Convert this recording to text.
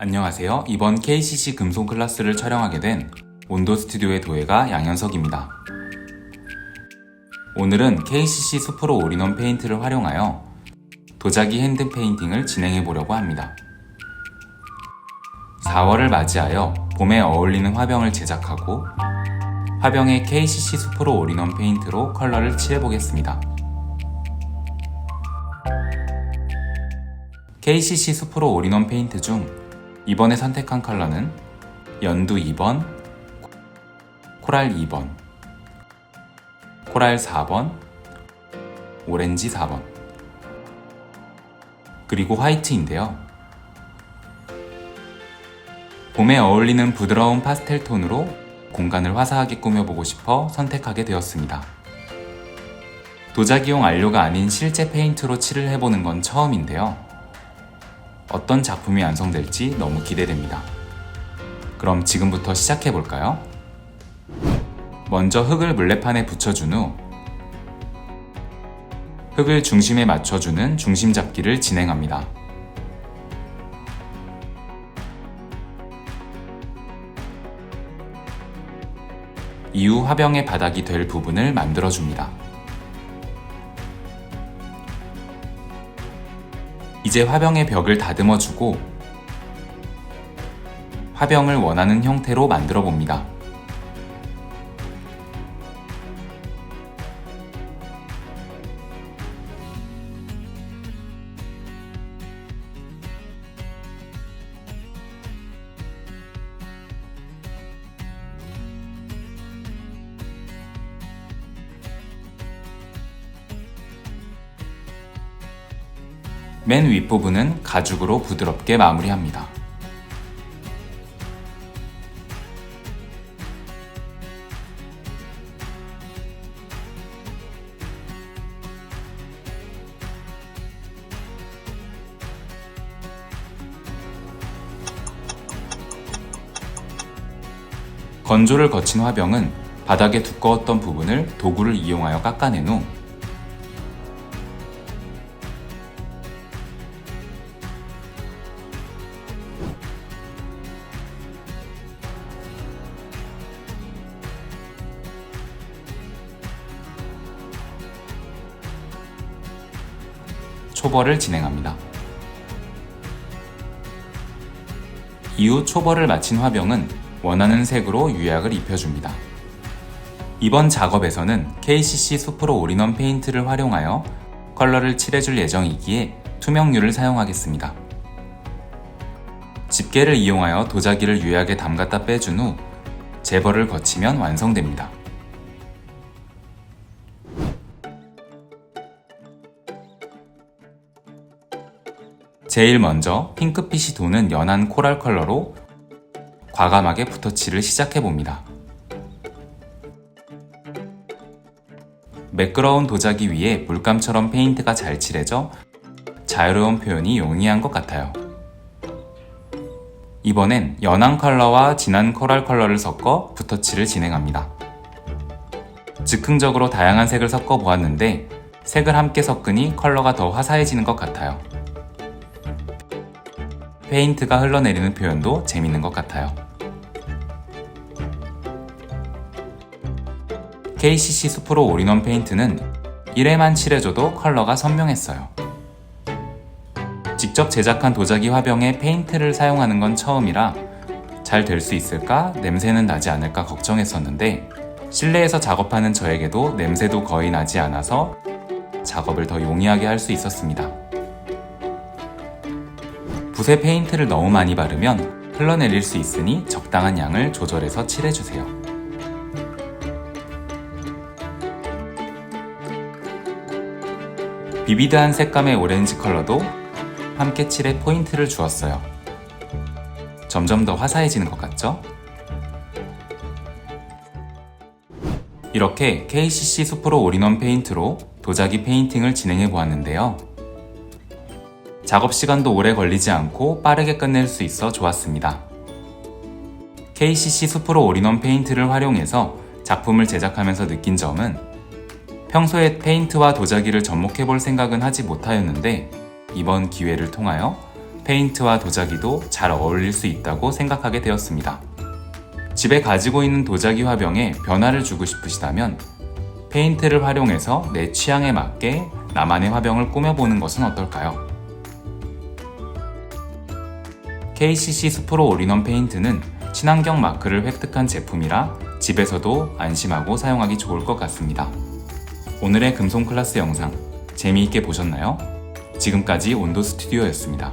안녕하세요. 이번 KCC 금속 클래스를 촬영하게 된 온도 스튜디오의 도예가 양현석입니다. 오늘은 KCC 수프로 올인원 페인트를 활용하여 도자기 핸드 페인팅을 진행해 보려고 합니다. 4월을 맞이하여 봄에 어울리는 화병을 제작하고 화병에 KCC 수프로 올인원 페인트로 컬러를 칠해 보겠습니다. KCC 수프로 올인원 페인트 중 이번에 선택한 컬러는 연두 2번, 코랄 2번, 코랄 4번, 오렌지 4번, 그리고 화이트인데요. 봄에 어울리는 부드러운 파스텔 톤으로 공간을 화사하게 꾸며보고 싶어 선택하게 되었습니다. 도자기용 안료가 아닌 실제 페인트로 칠을 해보는 건 처음인데요. 어떤 작품이 완성될지 너무 기대됩니다. 그럼 지금부터 시작해 볼까요? 먼저 흙을 물레판에 붙여준 후 흙을 중심에 맞춰주는 중심 잡기를 진행합니다. 이후 화병의 바닥이 될 부분을 만들어줍니다. 이제 화병의 벽을 다듬어 주고 화병을 원하는 형태로 만들어 봅니다. 맨 윗부분은 가죽으로 부드럽게 마무리합니다. 건조를 거친 화병은 바닥에 두꺼웠던 부분을 도구를 이용하여 깎아낸 후 초벌을 진행합니다. 이후 초벌을 마친 화병은 원하는 색으로 유약을 입혀줍니다. 이번 작업에서는 KCC 수프로 올인원 페인트를 활용하여 컬러를 칠해줄 예정이기에 투명유를 사용하겠습니다. 집게를 이용하여 도자기를 유약에 담갔다 빼준 후 재벌을 거치면 완성됩니다. 제일 먼저 핑크빛이 도는 연한 코랄 컬러로 과감하게 붓터칠을 시작해 봅니다. 매끄러운 도자기 위에 물감처럼 페인트가 잘 칠해져 자유로운 표현이 용이한 것 같아요. 이번엔 연한 컬러와 진한 코랄 컬러를 섞어 붓터칠을 진행합니다. 즉흥적으로 다양한 색을 섞어 보았는데 색을 함께 섞으니 컬러가 더 화사해지는 것 같아요. 페인트가 흘러내리는 표현도 재밌는 것 같아요. KCC 수프로 올인원 페인트는 1회만 칠해줘도 컬러가 선명했어요. 직접 제작한 도자기 화병에 페인트를 사용하는 건 처음이라 잘 될 수 있을까 냄새는 나지 않을까 걱정했었는데 실내에서 작업하는 저에게도 냄새도 거의 나지 않아서 작업을 더 용이하게 할 수 있었습니다. 붓에 페인트를 너무 많이 바르면 흘러내릴 수 있으니 적당한 양을 조절해서 칠해주세요. 비비드한 색감의 오렌지 컬러도 함께 칠해 포인트를 주었어요. 점점 더 화사해지는 것 같죠? 이렇게 KCC 수프로 올인원 페인트로 도자기 페인팅을 진행해 보았는데요. 작업 시간도 오래 걸리지 않고 빠르게 끝낼 수 있어 좋았습니다. KCC 수프로 올인원 페인트를 활용해서 작품을 제작하면서 느낀 점은 평소에 페인트와 도자기를 접목해 볼 생각은 하지 못하였는데 이번 기회를 통하여 페인트와 도자기도 잘 어울릴 수 있다고 생각하게 되었습니다. 집에 가지고 있는 도자기 화병에 변화를 주고 싶으시다면 페인트를 활용해서 내 취향에 맞게 나만의 화병을 꾸며보는 것은 어떨까요? KCC 수프로 올인원 페인트는 친환경 마크를 획득한 제품이라 집에서도 안심하고 사용하기 좋을 것 같습니다. 오늘의 금송 클래스 영상 재미있게 보셨나요? 지금까지 온도 스튜디오였습니다.